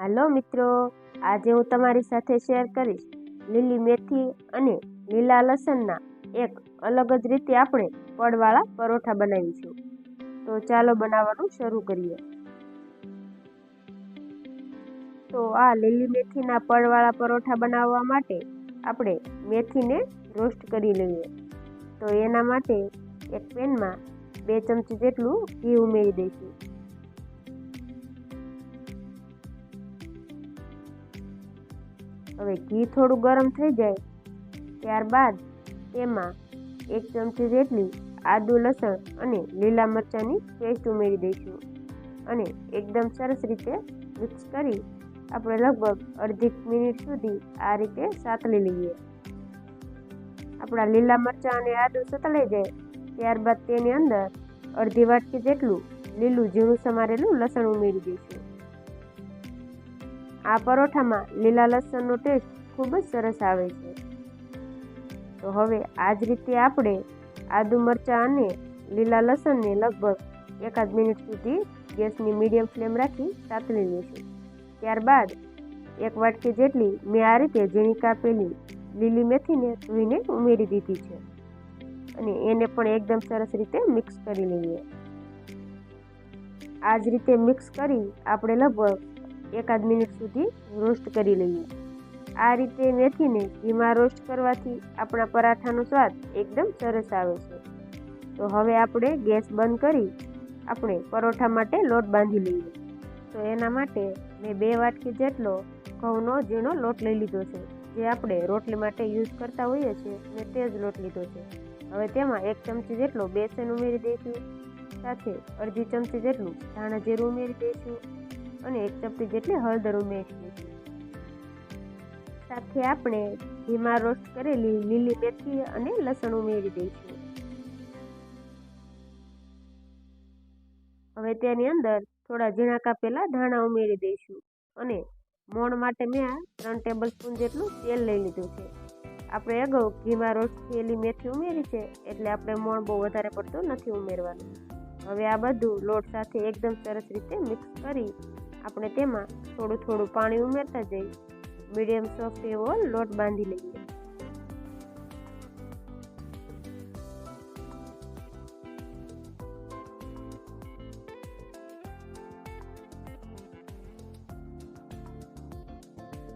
હાલો મિત્રો, આજે હું તમારી સાથે શેર કરીશ લીલી મેથી અને લીલા લસણના એક અલગ જ રીતે આપણે પડવાળા પરોઠા બનાવીશું. તો ચાલો બનાવવાનું શરૂ કરીએ. તો આ લીલી મેથીના પડવાળા પરોઠા બનાવવા માટે આપણે મેથીને રોસ્ટ કરી લઈએ. તો એના માટે એક પેનમાં બે ચમચી જેટલું ઘી ઉમેરી દઈશું. હવે ઘી થોડું ગરમ થઈ જાય ત્યારબાદ તેમાં એક ચમચી જેટલી આદુ લસણ અને લીલા મરચાંની પેસ્ટ ઉમેરી દઈશું અને એકદમ સરસ રીતે મિક્સ કરી આપણે લગભગ અડધી મિનિટ સુધી આ રીતે સાતલી લઈએ. આપણા લીલા મરચાં અને આદુ સતળાઈ જાય ત્યારબાદ તેની અંદર અડધી વાટકી જેટલું લીલું ઝીણું સમારેલું લસણ ઉમેરી દઈશું. આ પરોઠામાં લીલા લસણનો ટેસ્ટ ખૂબ જ સરસ આવે છે. તો હવે આ જ રીતે આપણે આદુ મરચાં અને લીલા લસણને લગભગ એકાદ મિનિટ સુધી ગેસની મીડિયમ ફ્લેમ રાખી સાતળી લઈશું. ત્યારબાદ એક વાટકી જેટલી મેં આ રીતે ઝીણી કાપેલી લીલી મેથીને ધોઈને ઉમેરી દીધી છે. અને એને પણ એકદમ સરસ રીતે મિક્સ કરી લઈએ. આ જ રીતે મિક્સ કરી આપણે લગભગ એકાદ મિનિટ સુધી રોસ્ટ કરી લઈએ. આ રીતે મેથીને ધીમા રોસ્ટ કરવાથી આપણા પરાઠાનો સ્વાદ એકદમ સરસ આવે છે. તો હવે આપણે ગેસ બંધ કરી આપણે પરોઠા માટે લોટ બાંધી લઈએ. તો એના માટે મેં બે વાટકી જેટલો ઘઉંનો ઝીણો લોટ લઈ લીધો છે. જે આપણે રોટલી માટે યુઝ કરતા હોઈએ છીએ, મેં તે જ લોટ લીધો છે. હવે તેમાં એક ચમચી જેટલો બેસન ઉમેરી દઈશું. સાથે અડધી ચમચી જેટલું ધાણા જીરું ઉમેરી દઈશું. અને એક ચપટી જેટલી હળદર ઉમેરી દઈશું સાથે આપણે ધીમા રોસ્ટ કરેલી લીલી મેથી અને લસણ ઉમેરી દઈશું. હવે તેની અંદર થોડા ઝીણા કાપેલા ધાણા ઉમેરી દઈશું અને મોણ માટે મેં આ ત્રણ ટેબલ સ્પૂન જેટલું તેલ લઈ લીધું છે. આપણે અગાઉ ઘીમાં રોસ્ટ થયેલી મેથી ઉમેરી છે એટલે આપણે મોણ બહુ વધારે પડતું નથી ઉમેરવાનું. હવે આ બધું લોટ સાથે એકદમ સરસ રીતે મિક્સ કરી આપણે તેમાં થોડું થોડું પાણી ઉમેરતા જઈ મીડિયમ સોફ્ટ એવો લોટ બાંધી લઈએ.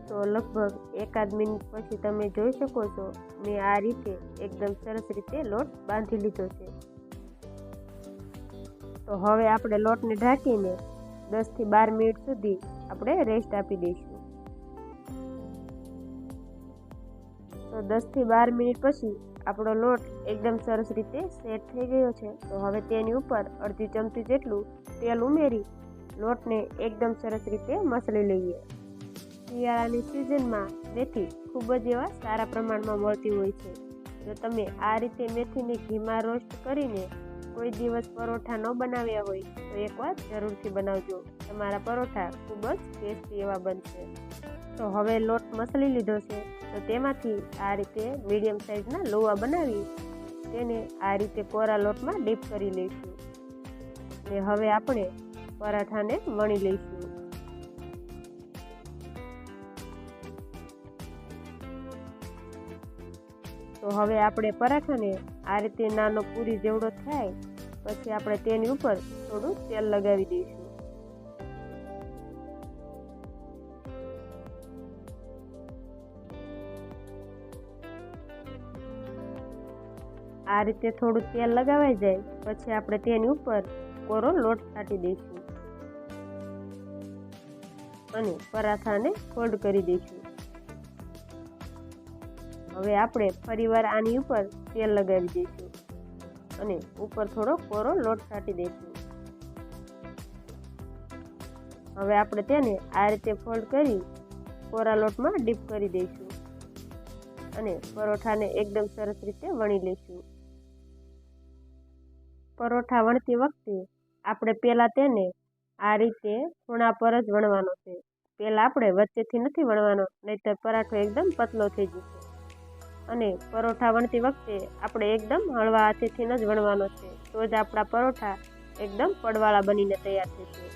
તો લગભગ એકાદ મિનિટ પછી તમે જોઈ શકો છો, મેં આ રીતે એકદમ સરસ રીતે લોટ બાંધી લીધો છે. તો હવે આપણે લોટને ઢાંકીને દસથી બાર મિનિટ સુધી આપણે રેસ્ટ આપી દઈશું. તો દસથી બાર મિનિટ પછી આપણો લોટ એકદમ સરસ રીતે સેટ થઈ ગયો છે. તો હવે તેની ઉપર અડધી ચમચી જેટલું તેલ ઉમેરી લોટને એકદમ સરસ રીતે મસળી લઈએ. શિયાળાની સિઝનમાં મેથી ખૂબ જ એવા સારા પ્રમાણમાં મળતી હોય છે. જો તમે આ રીતે મેથીને ઘીમાં રોસ્ટ કરીને કોઈ દિવસ પરોઠા ન બનાવ્યા હોય તો એકવાર જરૂરથી બનાવજો. તમારા પરોઠા ખૂબ જ ટેસ્ટી એવા બનશે. તો હવે લોટ મસળી લીધો છે. તો તેમાંથી આ રીતે મીડિયમ સાઇઝના લોવા બનાવી તેને આ રીતે કોરા લોટમાં ડીપ કરી લઈશું. ને હવે આપણે પરાઠાને વણી લઈશું. તો હવે આપણે પરાઠાને આ રીતે નાનો પૂરી જેવડો થાય, પછી આપણે તેની ઉપર થોડું તેલ લગાવી દઈશું. આ રીતે થોડું તેલ લગાવાઈ જાય, પછી આપણે તેની ઉપર કોરો લોટ છાંટી દઈશું. અને પરાઠાને ફોલ્ડ કરી દઈશું. હવે આપણે ફરીવાર આની ઉપર તેલ લગાવી દઈશું. અને ઉપર થોડો કોરો લોટ છાંટી દઈશું. હવે આપણે તેને આ રીતે ફોલ્ડ કરી કોરા લોટમાં ડીપ કરી દઈશું. અને પરોઠાને એકદમ સરસ રીતે વણી લઈશું. પરોઠા વણતી વખતે આપણે પહેલાં તેને આ રીતે ખૂણા પર જ વણવાનો છે. પહેલાં આપણે વચ્ચેથી નથી વણવાનો, નહીંતર પરાઠો એકદમ પતલો થઈ જશે. અને પરોઠા વણતી વખતે આપણે એકદમ હળવા હાથેથી જ વણવાનો છે. તો જ આપણા પરોઠા એકદમ પડવાળા બનીને તૈયાર થશે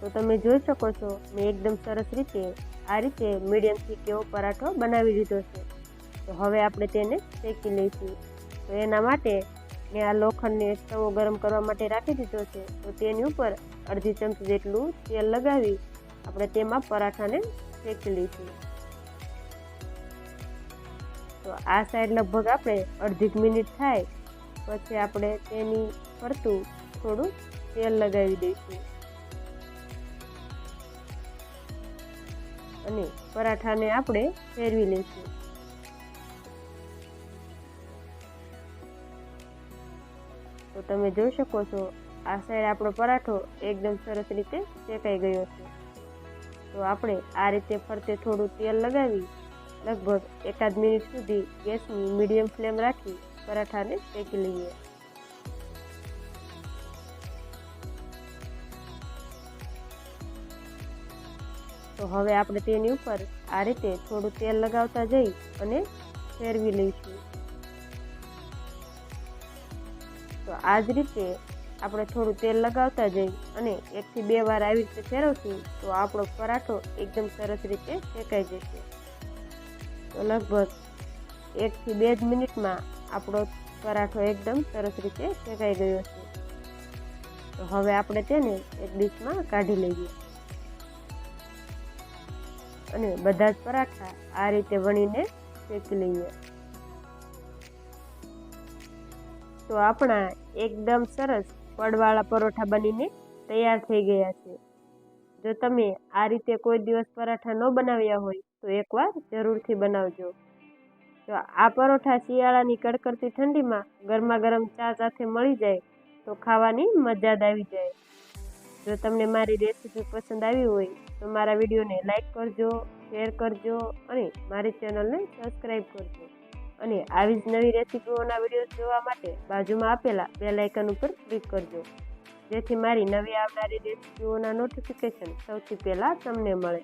તો તમે જોઈ શકો છો, મેં એકદમ સરસ રીતે આ રીતે મીડિયમ થીક એવો પરાઠો બનાવી લીધો છે. તો હવે આપણે તેને શેકી લઈશું. તો એના માટે મેં આ લોખંડને તવો ગરમ કરવા માટે રાખી દીધો છે. તો તેની ઉપર અડધી ચમચી જેટલું તેલ લગાવી આપણે તેમાં પરાઠાને શેકી લઈશું. તો આ સાઈડ લગભગ આપણે અડધી મિનિટ થાય. પછી આપણે તેની ફરતું થોડું તેલ લગાવી દઈશું. અને પરાઠાને આપણે ફેરવી લઈશું. તમે જોઈ શકો છો, આ સાઈડ આપણો પરાઠો એકદમ સરસ રીતે શેકાઈ ગયો છે. તો આપણે આ રીતે ફરતે થોડું તેલ લગાવી, લગભગ એકાદ મિનિટ સુધી ગેસની મીડિયમ ફ્લેમ રાખી પરાઠાને શેકી લઈએ. તો હવે આપણે તેની ઉપર આ રીતે થોડું તેલ લગાવતા જઈ અને ફેરવી લઈશું. આ જ રીતે આપણે થોડું તેલ લગાવતા જઈ અને એકથી બે વાર આવી રીતે ફેરવશું તો આપણો પરાઠો એકદમ સરસ રીતે શેકાઈ જશે. તો લગભગ એકથી બે જ મિનિટમાં આપણો પરાઠો એકદમ સરસ રીતે શેકાઈ ગયો છે. તો હવે આપણે તેને એક ડીશમાં કાઢી લઈએ. અને બધા જ પરાઠા આ રીતે વણીને શેકી લઈએ. તો આપણા એકદમ સરસ પડવાળા પરોઠા બનીને તૈયાર થઈ ગયા છે. જો તમે આ રીતે કોઈ દિવસ પરાઠા ન બનાવ્યા હોય, તો એકવાર જરૂરથી બનાવજો. તો આ પરોઠા શિયાળાની કડકડતી ઠંડીમાં ગરમા ગરમ ચા સાથે મળી જાય, તો ખાવાની મજા જ આવી જાય. જો તમને મારી રેસીપી પસંદ આવી હોય, તો મારા વિડીયોને લાઈક કરજો, શેર કરજો અને મારી ચેનલને સબસ્ક્રાઈબ કરજો. અને આવી જ નવી રેસીપીઓના વીડિયો જોવા માટે બાજુમાં આપેલા બે લાઇકન ઉપર ક્લિક કરજો. જેથી મારી નવી આવનારી રેસીપીઓના નોટિફિકેશન સૌથી પહેલાં તમને મળે.